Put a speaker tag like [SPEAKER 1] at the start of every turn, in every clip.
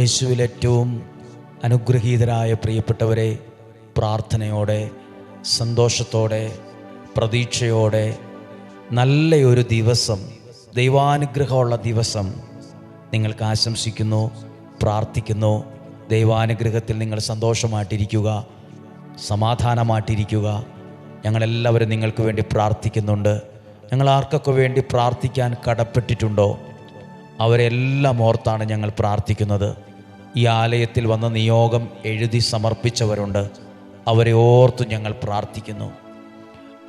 [SPEAKER 1] യേശുവിൽ ഏറ്റവും അനുഗ്രഹീതരായ പ്രിയപ്പെട്ടവരെ പ്രാർത്ഥനയോടെ സന്തോഷത്തോടെ പ്രതീക്ഷയോടെ നല്ലയൊരു ദിവസം ദൈവാനുഗ്രഹമുള്ള ദിവസം നിങ്ങൾക്ക് ആശംസിക്കുന്നു പ്രാർത്ഥിക്കുന്നു. ദൈവാനുഗ്രഹത്തിൽ നിങ്ങൾ സന്തോഷമായിട്ടിരിക്കുക സമാധാനമായിട്ടിരിക്കുക. ഞങ്ങളെല്ലാവരും നിങ്ങൾക്ക് വേണ്ടി പ്രാർത്ഥിക്കുന്നുണ്ട്. ഞങ്ങൾ ആർക്കൊക്കെ വേണ്ടി പ്രാർത്ഥിക്കാൻ കടപ്പെട്ടിട്ടുണ്ടോ? അവരെല്ലാം ഓർത്താണ് ഞങ്ങൾ പ്രാർത്ഥിക്കുന്നത്. ഈ ആലയത്തിൽ വന്ന നിയോഗം എഴുതി സമർപ്പിച്ചവരുണ്ട്. അവരെ ഓർത്ത് ഞങ്ങൾ പ്രാർത്ഥിക്കുന്നു.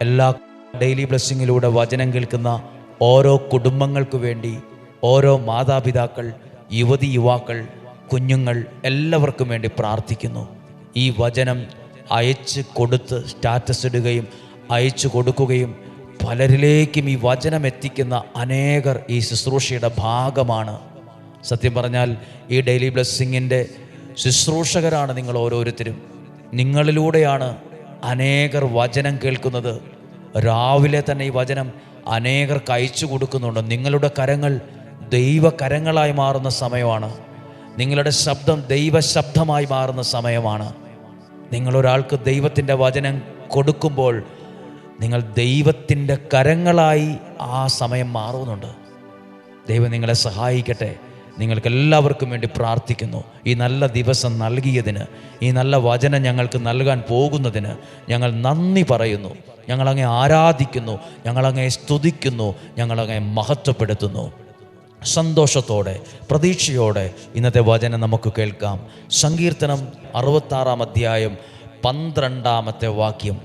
[SPEAKER 1] എല്ലാ ഡെയിലി ബ്ലെസ്സിങ്ങിലൂടെ വചനം കേൾക്കുന്ന ഓരോ കുടുംബങ്ങൾക്കു വേണ്ടി ഓരോ മാതാപിതാക്കൾ യുവതി യുവാക്കൾ കുഞ്ഞുങ്ങൾ എല്ലാവർക്കും വേണ്ടി പ്രാർത്ഥിക്കുന്നു. ഈ വചനം അയച്ച് കൊടുത്ത് സ്റ്റാറ്റസ് ഇടുകയും അയച്ചു കൊടുക്കുകയും പലരിലേക്കും ഈ വചനം എത്തിക്കുന്ന അനേകർ ഈ ശുശ്രൂഷയുടെ ഭാഗമാണ്. സത്യം പറഞ്ഞാൽ ഈ ഡെയിലി ബ്ലെസ്സിങ്ങിന്റെ ശുശ്രൂഷകരാണ് നിങ്ങൾ ഓരോരുത്തരും. നിങ്ങളിലൂടെയാണ് അനേകർ വചനം കേൾക്കുന്നത്. രാവിലെ തന്നെ ഈ വചനം അനേകർക്ക് അയച്ചു കൊടുക്കുന്നുണ്ട്. നിങ്ങളുടെ കരങ്ങൾ ദൈവകരങ്ങളായി മാറുന്ന സമയമാണ്. നിങ്ങളുടെ ശബ്ദം ദൈവശബ്ദമായി മാറുന്ന സമയമാണ്. നിങ്ങളൊരാൾക്ക് ദൈവത്തിന്റെ വചനം കൊടുക്കുമ്പോൾ നിങ്ങൾ ദൈവത്തിന്റെ കരങ്ങളായി ആ സമയം മാറുന്നുണ്ട്. ദൈവം നിങ്ങളെ സഹായിക്കട്ടെ. നിങ്ങൾക്ക് എല്ലാവർക്കും വേണ്ടി പ്രാർത്ഥിക്കുന്നു. ഈ നല്ല ദിവസം നൽകിയതിന് ഈ നല്ല വചനം ഞങ്ങൾക്ക് നൽകാൻ പോകുന്നതിന് ഞങ്ങൾ നന്ദി പറയുന്നു. ഞങ്ങളങ്ങെ ആരാധിക്കുന്നു ഞങ്ങളങ്ങെ സ്തുതിക്കുന്നു ഞങ്ങളങ്ങെ മഹത്വപ്പെടുത്തുന്നു. സന്തോഷത്തോടെ പ്രതീക്ഷയോടെ ഇന്നത്തെ വചനം നമുക്ക് കേൾക്കാം. സങ്കീർത്തനം അറുപത്താറാം അധ്യായം പന്ത്രണ്ടാമത്തെ വാക്യം.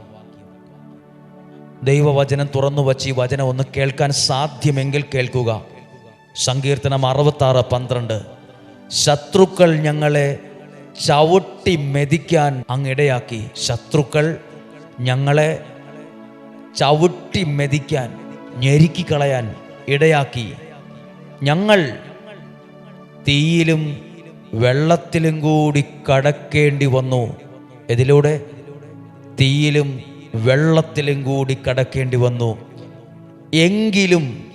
[SPEAKER 1] ദൈവവചനം തുറന്നു വച്ച് ഈ വചനം ഒന്ന് കേൾക്കാൻ സാധ്യമെങ്കിൽ കേൾക്കുക. സങ്കീർത്തനം അറുപത്താറ് പന്ത്രണ്ട്. ശത്രുക്കൾ ഞങ്ങളെ ചവിട്ടി മെതിക്കാൻ അങ്ങിടയാക്കി ശത്രുക്കൾ ഞങ്ങളെ ചവിട്ടി മെതിക്കാൻ ഞെരുക്കിക്കളയാൻ ഇടയാക്കി. ഞങ്ങൾ തീയിലും വെള്ളത്തിലും കൂടി കടക്കേണ്ടി വന്നു. ഇതിലൂടെ തീയിലും വെള്ളത്തിലും കൂടി കടക്കേണ്ടി വന്നു. എങ്കിലും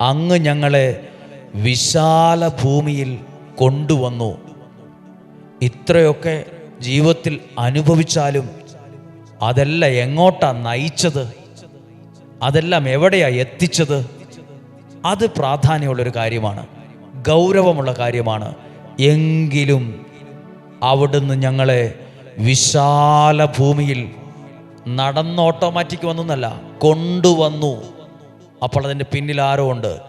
[SPEAKER 1] അങ്ങ് ഞങ്ങളെ വിശാല ഭൂമിയിൽ കൊണ്ടുവന്നു. ഇത്രയൊക്കെ ജീവിതത്തിൽ അനുഭവിച്ചാലും അതല്ല എങ്ങോട്ടാ നയിച്ചത്? അതെല്ലാം എവിടെയാ എത്തിച്ചത്? അത് പ്രാധാന്യമുള്ളൊരു കാര്യമാണ്. ഗൗരവമുള്ള കാര്യമാണ്. എങ്കിലും അവിടുന്ന് ഞങ്ങളെ വിശാല ഭൂമിയിൽ നടന്ന് ഓട്ടോമാറ്റിക് വന്നല്ല കൊണ്ടുവന്നു. അപ്പോൾ അതിന്റെ പിന്നിൽ ആരോ ഉണ്ട്.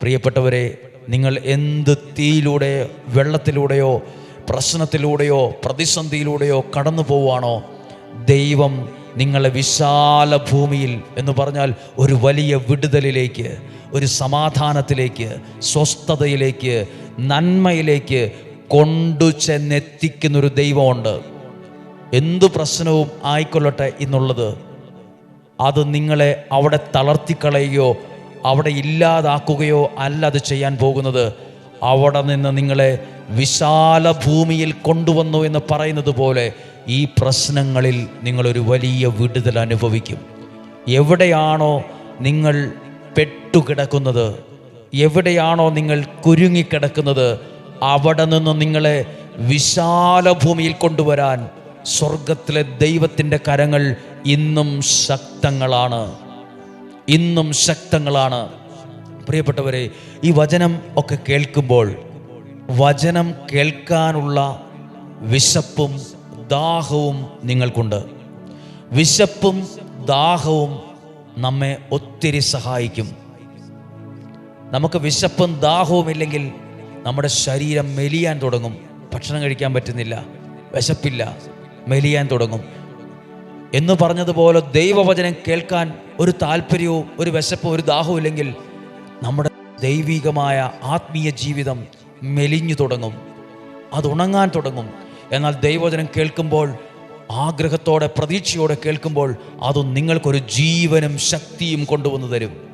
[SPEAKER 1] പ്രിയപ്പെട്ടവരെ നിങ്ങൾ എന്ത് തീയിലൂടെ വെള്ളത്തിലൂടെയോ പ്രശ്നത്തിലൂടെയോ പ്രതിസന്ധിയിലൂടെയോ കടന്നു പോവുകയാണോ? ദൈവം നിങ്ങളെ വിശാല ഭൂമിയിൽ എന്ന് പറഞ്ഞാൽ ഒരു വലിയ വിടുതലിലേക്ക് ഒരു സമാധാനത്തിലേക്ക് സ്വസ്ഥതയിലേക്ക് നന്മയിലേക്ക് കൊണ്ടു ചെന്നെത്തിക്കുന്നൊരു ദൈവമുണ്ട്. എന്തു പ്രശ്നവും ആയിക്കൊള്ളട്ടെ എന്നുള്ളത് അത് നിങ്ങളെ അവിടെ തളർത്തിക്കളയുകയോ അവിടെ ഇല്ലാതാക്കുകയോ അല്ല അത് ചെയ്യാൻ പോകുന്നത്. അവിടെ നിന്ന് നിങ്ങളെ വിശാല ഭൂമിയിൽ കൊണ്ടുവന്നു എന്ന് പറയുന്നത് പോലെ ഈ പ്രശ്നങ്ങളിൽ നിങ്ങളൊരു വലിയ വിടുതൽ അനുഭവിക്കും. എവിടെയാണോ നിങ്ങൾ പെട്ടുകിടക്കുന്നത് എവിടെയാണോ നിങ്ങൾ കുരുങ്ങിക്കിടക്കുന്നത് അവിടെ നിന്ന് നിങ്ങളെ വിശാല ഭൂമിയിൽ കൊണ്ടുവരാൻ സ്വർഗത്തിലെ ദൈവത്തിന്റെ കരങ്ങൾ ഇന്നും ശക്തങ്ങളാണ്. ഇന്നും ശക്തങ്ങളാണ്. പ്രിയപ്പെട്ടവരെ ഈ വചനം ഒക്കെ കേൾക്കുമ്പോൾ വചനം കേൾക്കാനുള്ള വിശപ്പും ദാഹവും നിങ്ങൾക്കുണ്ട്. വിശപ്പും ദാഹവും നമ്മെ ഒത്തിരി സഹായിക്കും. നമുക്ക് വിശപ്പും ദാഹവും ഇല്ലെങ്കിൽ നമ്മുടെ ശരീരം മെലിയാൻ തുടങ്ങും. ഭക്ഷണം കഴിക്കാൻ പറ്റുന്നില്ല വിശപ്പില്ല മെലിയാൻ തുടങ്ങും. എന്ന് പറഞ്ഞതുപോലെ ദൈവവചനം കേൾക്കാൻ ഒരു താല്പര്യവും ഒരു വിശപ്പും ഒരു ദാഹവും ഇല്ലെങ്കിൽ നമ്മുടെ ദൈവികമായ ആത്മീയ ജീവിതം മെലിഞ്ഞു തുടങ്ങും. അത് ഉണങ്ങാൻ തുടങ്ങും. എന്നാൽ ദൈവവചനം കേൾക്കുമ്പോൾ ആഗ്രഹത്തോടെ പ്രതീക്ഷയോടെ കേൾക്കുമ്പോൾ അത് നിങ്ങൾക്കൊരു ജീവനും ശക്തിയും കൊണ്ടുവന്നു തരും.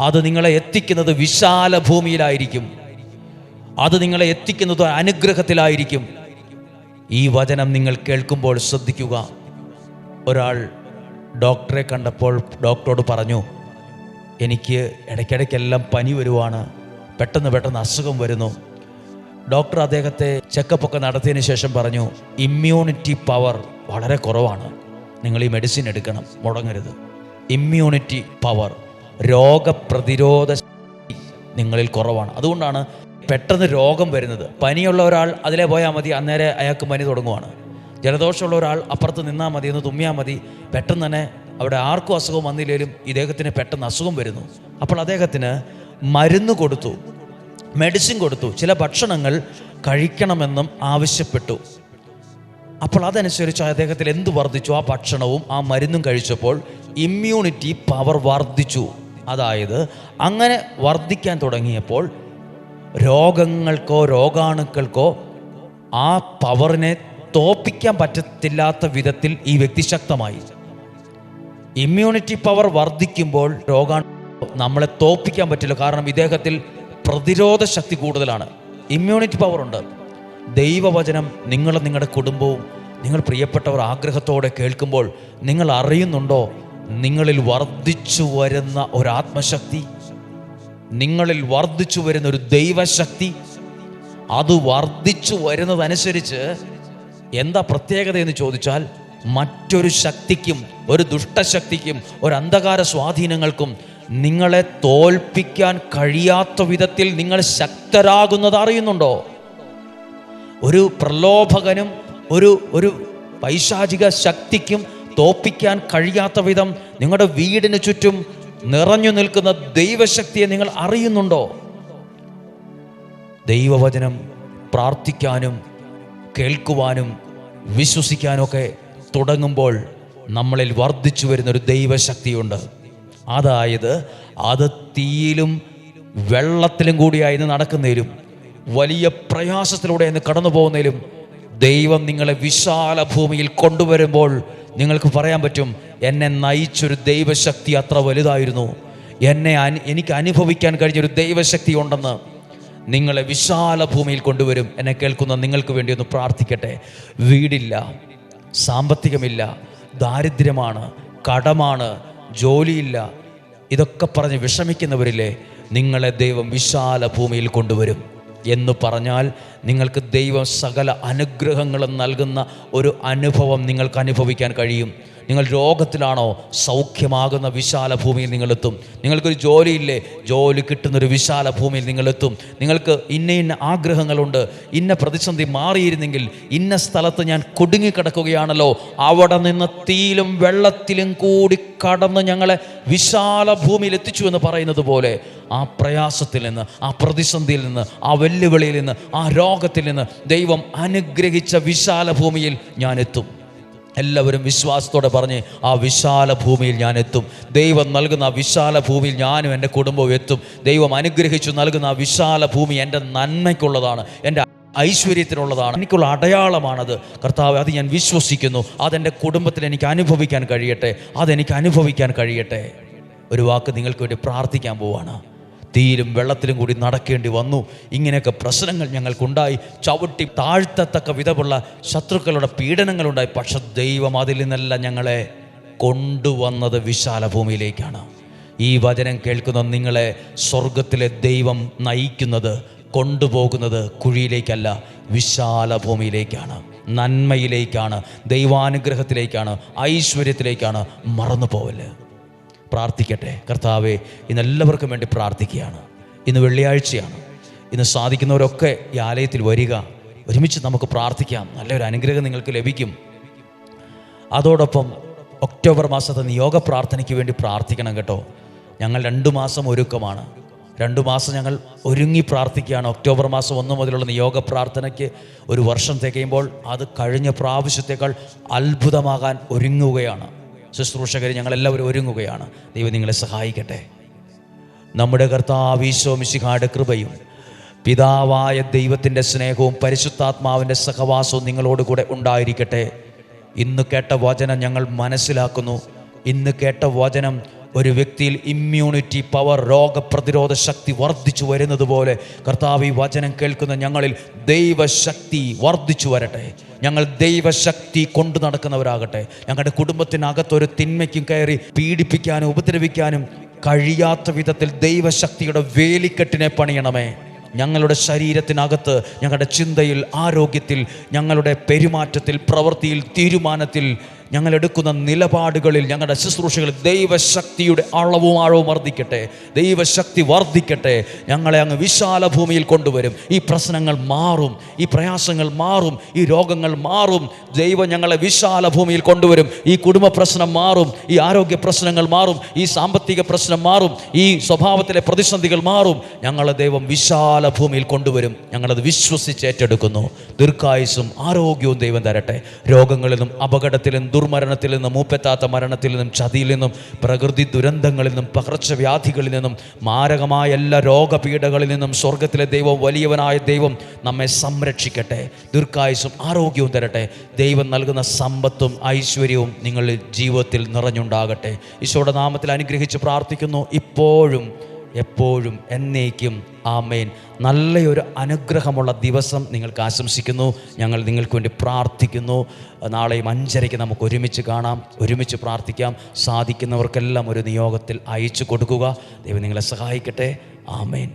[SPEAKER 1] അത് നിങ്ങളെ എത്തിക്കുന്നത് വിശാല ഭൂമിയിലായിരിക്കും. അത് നിങ്ങളെ എത്തിക്കുന്നത് അനുഗ്രഹത്തിലായിരിക്കും. ഈ വചനം നിങ്ങൾ കേൾക്കുമ്പോൾ ശ്രദ്ധിക്കുക. ഒരാൾ ഡോക്ടറെ കണ്ടപ്പോൾ ഡോക്ടറോട് പറഞ്ഞു എനിക്ക് ഇടയ്ക്കിടയ്ക്കെല്ലാം പനി വരുവാണ്. പെട്ടെന്ന് പെട്ടെന്ന് അസുഖം വരുന്നു. ഡോക്ടർ അദ്ദേഹത്തെ ചെക്കപ്പ് ഒക്കെ നടത്തിയതിന് ശേഷം പറഞ്ഞു ഇമ്മ്യൂണിറ്റി പവർ വളരെ കുറവാണ്. നിങ്ങൾ ഈ മെഡിസിൻ എടുക്കണം. മുടങ്ങരുത്. ഇമ്മ്യൂണിറ്റി പവർ രോഗപ്രതിരോധ നിങ്ങളിൽ കുറവാണ്. അതുകൊണ്ടാണ് പെട്ടെന്ന് രോഗം വരുന്നത്. പനിയുള്ള ഒരാൾ അതിലെ പോയാൽ മതി. അന്നേരം അയാൾക്ക് പനി തുടങ്ങുവാണ്. ജലദോഷമുള്ള ഒരാൾ അപ്പുറത്ത് നിന്നാൽ മതി എന്ന് തുമ്മിയാൽ മതി. പെട്ടെന്ന് തന്നെ അവിടെ ആർക്കും അസുഖം വന്നില്ലെങ്കിലും ഇദ്ദേഹത്തിന് പെട്ടെന്ന് അസുഖം വരുന്നു. അപ്പോൾ അദ്ദേഹത്തിന് മരുന്ന് കൊടുത്തു മെഡിസിൻ കൊടുത്തു ചില ഭക്ഷണങ്ങൾ കഴിക്കണമെന്നും ആവശ്യപ്പെട്ടു. അപ്പോൾ അതനുസരിച്ച് അദ്ദേഹത്തിൽ എന്ത് വർദ്ധിച്ചു? ആ ഭക്ഷണവും ആ മരുന്നും കഴിച്ചപ്പോൾ ഇമ്മ്യൂണിറ്റി പവർ വർദ്ധിച്ചു. അതായത് അങ്ങനെ വർദ്ധിക്കാൻ തുടങ്ങിയപ്പോൾ രോഗങ്ങൾക്കോ രോഗാണുക്കൾക്കോ ആ പവറിനെ തോപ്പിക്കാൻ പറ്റത്തില്ലാത്ത വിധത്തിൽ ഈ വ്യക്തി ശക്തമായി. ഇമ്മ്യൂണിറ്റി പവർ വർദ്ധിക്കുമ്പോൾ രോഗാണു നമ്മളെ തോപ്പിക്കാൻ പറ്റില്ല. കാരണം ഇദ്ദേഹത്തിൽ പ്രതിരോധ ശക്തി കൂടുതലാണ്. ഇമ്മ്യൂണിറ്റി പവർ ഉണ്ട്. ദൈവവചനം നിങ്ങൾ നിങ്ങളുടെ കുടുംബവും നിങ്ങൾ പ്രിയപ്പെട്ടവർ ആഗ്രഹത്തോടെ കേൾക്കുമ്പോൾ നിങ്ങൾ അറിയുന്നുണ്ടോ? നിങ്ങളിൽ വർദ്ധിച്ചു വരുന്ന ഒരു ആത്മശക്തി നിങ്ങളിൽ വർദ്ധിച്ചു വരുന്ന ഒരു ദൈവശക്തി അത് വർദ്ധിച്ചു വരുന്നതനുസരിച്ച് എന്താ പ്രത്യേകത എന്ന് ചോദിച്ചാൽ മറ്റൊരു ശക്തിക്കും ഒരു ദുഷ്ടശക്തിക്കും ഒരു അന്ധകാര സ്വാധീനങ്ങൾക്കും നിങ്ങളെ തോൽപ്പിക്കാൻ കഴിയാത്ത വിധത്തിൽ നിങ്ങൾ ശക്തരാകുന്നത് അറിയുന്നുണ്ടോ? ഒരു പ്രലോഭകനും ഒരു ഒരു പൈശാചിക ശക്തിക്കും തോൽപ്പിക്കാൻ കഴിയാത്ത വിധം നിങ്ങളുടെ വീടിന് ചുറ്റും നിറഞ്ഞു നിൽക്കുന്ന ദൈവശക്തിയെ നിങ്ങൾ അറിയുന്നുണ്ടോ? ദൈവവചനം പ്രാർത്ഥിക്കാനും കേൾക്കുവാനും വിശ്വസിക്കാനൊക്കെ തുടങ്ങുമ്പോൾ നമ്മളിൽ വർദ്ധിച്ചു വരുന്നൊരു ദൈവശക്തിയുണ്ട്. അതായത് അത് തീയിലും വെള്ളത്തിലും കൂടിയായിരുന്നു നടക്കുന്നതിലും വലിയ പ്രയാസത്തിലൂടെ ഇന്ന് കടന്നു പോകുന്നതിലും ദൈവം നിങ്ങളെ വിശാല ഭൂമിയിൽ കൊണ്ടുവരുമ്പോൾ നിങ്ങൾക്ക് പറയാൻ പറ്റും എന്നെ നയിച്ചൊരു ദൈവശക്തി അത്ര വലുതായിരുന്നു. എന്നെ എനിക്ക് അനുഭവിക്കാൻ കഴിഞ്ഞൊരു ദൈവശക്തി ഉണ്ടെന്ന്. നിങ്ങളെ വിശാല ഭൂമിയിൽ കൊണ്ടുവരും. എന്നെ കേൾക്കുന്ന നിങ്ങൾക്ക് വേണ്ടി ഒന്ന് പ്രാർത്ഥിക്കട്ടെ. വീടില്ല സാമ്പത്തികമില്ല ദാരിദ്ര്യമാണ് കടമാണ് ജോലിയില്ല. ഇതൊക്കെ പറഞ്ഞ് വിഷമിക്കുന്നവരില്ലേ നിങ്ങളെ ദൈവം വിശാല ഭൂമിയിൽ കൊണ്ടുവരും. എന്ന് പറഞ്ഞാൽ നിങ്ങൾക്ക് ദൈവം സകല അനുഗ്രഹങ്ങളും നൽകുന്ന ഒരു അനുഭവം നിങ്ങൾക്ക് അനുഭവിക്കാൻ കഴിയും. നിങ്ങൾ രോഗത്തിലാണോ സൗഖ്യമാകുന്ന വിശാല ഭൂമിയിൽ നിങ്ങളെത്തും. നിങ്ങൾക്കൊരു ജോലിയില്ലേ? ജോലി കിട്ടുന്നൊരു വിശാല ഭൂമിയിൽ നിങ്ങളെത്തും. നിങ്ങൾക്ക് ഇന്ന ഇന്ന ആഗ്രഹങ്ങളുണ്ട്. ഇന്ന പ്രതിസന്ധി മാറിയിരുന്നെങ്കിൽ ഇന്ന സ്ഥലത്ത് ഞാൻ കുടുങ്ങിക്കിടക്കുകയാണല്ലോ. അവിടെ നിന്ന് തീയിലും വെള്ളത്തിലും കൂടി കടന്ന് ഞങ്ങളെ വിശാല ഭൂമിയിൽ എത്തിച്ചു എന്ന് പറയുന്നത് പോലെ ആ പ്രയാസത്തിൽ നിന്ന് ആ പ്രതിസന്ധിയിൽ നിന്ന് ആ വെല്ലുവിളിയിൽ നിന്ന് ആ രോഗത്തിൽ നിന്ന് ദൈവം അനുഗ്രഹിച്ച വിശാല ഭൂമിയിൽ ഞാൻ എത്തും. എല്ലാവരും വിശ്വാസത്തോടെ പറഞ്ഞ് ആ വിശാല ഭൂമിയിൽ ഞാൻ എത്തും. ദൈവം നൽകുന്ന ആ വിശാല ഭൂമിയിൽ ഞാനും എന്റെ കുടുംബവും എത്തും. ദൈവം അനുഗ്രഹിച്ചു നൽകുന്ന ആ വിശാല ഭൂമി എന്റെ നന്മയ്ക്കുള്ളതാണ് എന്റെ ഐശ്വര്യത്തിനുള്ളതാണ് എനിക്കുള്ള അടയാളമാണത്. കർത്താവ് അത് ഞാൻ വിശ്വസിക്കുന്നു. അതെന്റെ കുടുംബത്തിൽ എനിക്ക് അനുഭവിക്കാൻ കഴിയട്ടെ. അതെനിക്ക് അനുഭവിക്കാൻ കഴിയട്ടെ. ഒരു വാക്ക് നിങ്ങൾക്ക് വേണ്ടി പ്രാർത്ഥിക്കാൻ പോവാണ്. തീയിലും വെള്ളത്തിലും കൂടി നടക്കേണ്ടി വന്നു. ഇങ്ങനെയൊക്കെ പ്രശ്നങ്ങൾ ഞങ്ങൾക്കുണ്ടായി. ചവിട്ടി താഴ്ത്തത്തക്ക വിധമുള്ള ശത്രുക്കളുടെ പീഡനങ്ങളുണ്ടായി. പക്ഷെ ദൈവം അതിൽ നിന്നെല്ലാം ഞങ്ങളെ കൊണ്ടുവന്നത് വിശാല ഭൂമിയിലേക്കാണ് ഈ വചനം കേൾക്കുന്ന നിങ്ങളെ സ്വർഗത്തിലെ ദൈവം നയിക്കുന്നത് കൊണ്ടുപോകുന്നത് കുഴിയിലേക്കല്ല വിശാല ഭൂമിയിലേക്കാണ് നന്മയിലേക്കാണ് ദൈവാനുഗ്രഹത്തിലേക്കാണ് ഐശ്വര്യത്തിലേക്കാണ് മറന്നു പോവൽ പ്രാർത്ഥിക്കട്ടെ. കർത്താവെ ഇന്ന് എല്ലാവർക്കും വേണ്ടി പ്രാർത്ഥിക്കുകയാണ്. ഇന്ന് വെള്ളിയാഴ്ചയാണ്. ഇന്ന് സാധിക്കുന്നവരൊക്കെ ഈ ആലയത്തിൽ വരിക. ഒരുമിച്ച് നമുക്ക് പ്രാർത്ഥിക്കാം. നല്ലൊരു അനുഗ്രഹം നിങ്ങൾക്ക് ലഭിക്കും. അതോടൊപ്പം ഒക്ടോബർ മാസത്തെ നിയോഗ പ്രാർത്ഥനയ്ക്ക് വേണ്ടി പ്രാർത്ഥിക്കണം കേട്ടോ. ഞങ്ങൾ രണ്ട് മാസം ഒരുക്കമാണ്. രണ്ട് മാസം ഞങ്ങൾ ഒരുങ്ങി പ്രാർത്ഥിക്കുകയാണ്. ഒക്ടോബർ മാസം ഒന്ന് മുതലുള്ള നിയോഗ പ്രാർത്ഥനയ്ക്ക് ഒരു വർഷം തികയുമ്പോൾ അത് കഴിഞ്ഞ പ്രാവശ്യത്തേക്കാൾ അത്ഭുതമാകാൻ ഒരുങ്ങുകയാണ്. ശുശ്രൂഷകർ ഞങ്ങളെല്ലാവരും ഒരുങ്ങുകയാണ്. ദൈവം നിങ്ങളെ സഹായിക്കട്ടെ. നമ്മുടെ കർത്താവീശോ മിശിഹായുടെ കൃപയും പിതാവായ ദൈവത്തിന്റെ സ്നേഹവും പരിശുദ്ധാത്മാവിന്റെ സഹവാസവും നിങ്ങളോട് കൂടെ ഉണ്ടായിരിക്കട്ടെ. ഇന്ന് കേട്ട വചനം ഞങ്ങൾ മനസ്സിലാക്കുന്നു. ഇന്ന് കേട്ട വചനം ഒരു വ്യക്തിയിൽ ഇമ്മ്യൂണിറ്റി പവർ രോഗപ്രതിരോധ ശക്തി വർദ്ധിച്ചു വരുന്നത് പോലെ കർത്താവ് ഈ വചനം കേൾക്കുന്ന ഞങ്ങളിൽ ദൈവശക്തി വർദ്ധിച്ചു വരട്ടെ. ഞങ്ങൾ ദൈവശക്തി കൊണ്ടു നടക്കുന്നവരാകട്ടെ. ഞങ്ങളുടെ കുടുംബത്തിനകത്തൊരു തിന്മയ്ക്കും കയറി പീഡിപ്പിക്കാനും ഉപദ്രവിക്കാനും കഴിയാത്ത വിധത്തിൽ ദൈവശക്തിയുടെ വേലിക്കെട്ടിനെ പണിയണമേ. ഞങ്ങളുടെ ശരീരത്തിനകത്ത് ഞങ്ങളുടെ ചിന്തയിൽ ആരോഗ്യത്തിൽ ഞങ്ങളുടെ പെരുമാറ്റത്തിൽ പ്രവൃത്തിയിൽ തീരുമാനത്തിൽ ഞങ്ങൾ എടുക്കുന്ന നിലപാടുകളിൽ ഞങ്ങളുടെ ശുശ്രൂഷകളിൽ ദൈവശക്തിയുടെ അളവും ആഴവും വർദ്ധിക്കട്ടെ. ദൈവശക്തി വർദ്ധിക്കട്ടെ. ഞങ്ങളെ അങ്ങ് വിശാല ഭൂമിയിൽ കൊണ്ടുവരും. ഈ പ്രശ്നങ്ങൾ മാറും ഈ പ്രയാസങ്ങൾ മാറും ഈ രോഗങ്ങൾ മാറും. ദൈവം ഞങ്ങളെ വിശാല ഭൂമിയിൽ കൊണ്ടുവരും. ഈ കുടുംബ പ്രശ്നം മാറും ഈ ആരോഗ്യ പ്രശ്നങ്ങൾ മാറും ഈ സാമ്പത്തിക പ്രശ്നം മാറും ഈ സ്വഭാവത്തിലെ പ്രതിസന്ധികൾ മാറും. ഞങ്ങളെ ദൈവം വിശാല ഭൂമിയിൽ കൊണ്ടുവരും. ഞങ്ങളത് വിശ്വസിച്ച് ഏറ്റെടുക്കുന്നു. ദീർഘായുസും ആരോഗ്യവും ദൈവം തരട്ടെ. രോഗങ്ങളിലും നിന്നും ദുർമരണത്തിൽ നിന്നും മൂപ്പെത്താത്ത മരണത്തിൽ നിന്നും ചതിയിൽ നിന്നും പ്രകൃതി ദുരന്തങ്ങളിൽ നിന്നും പകർച്ചവ്യാധികളിൽ നിന്നും മാരകമായ എല്ലാ രോഗപീഠകളിൽ നിന്നും സ്വർഗത്തിലെ ദൈവം വലിയവനായ ദൈവം നമ്മെ സംരക്ഷിക്കട്ടെ ദീർഘായുസും ആരോഗ്യവും തരട്ടെ. ദൈവം നൽകുന്ന സമ്പത്തും ഐശ്വര്യവും നിങ്ങളുടെ ജീവിതത്തിൽ നിറഞ്ഞുണ്ടാകട്ടെ. ഈശോയുടെ നാമത്തിൽ അനുഗ്രഹിച്ച് പ്രാർത്ഥിക്കുന്നു. ഇപ്പോഴും എപ്പോഴും എന്നേക്കും ആമേൻ. നല്ലൊരു അനുഗ്രഹമുള്ള ദിവസം നിങ്ങൾക്ക് ആശംസിക്കുന്നു. ഞങ്ങൾ നിങ്ങൾക്ക് വേണ്ടി പ്രാർത്ഥിക്കുന്നു. നാളെയും അഞ്ചരയ്ക്ക് നമുക്ക് ഒരുമിച്ച് കാണാം. ഒരുമിച്ച് പ്രാർത്ഥിക്കാം. സാധിക്കുന്നവർക്കെല്ലാം ഒരു നിയോഗത്തിൽ അയച്ചു കൊടുക്കുക. ദൈവം നിങ്ങളെ സഹായിക്കട്ടെ. ആമേൻ.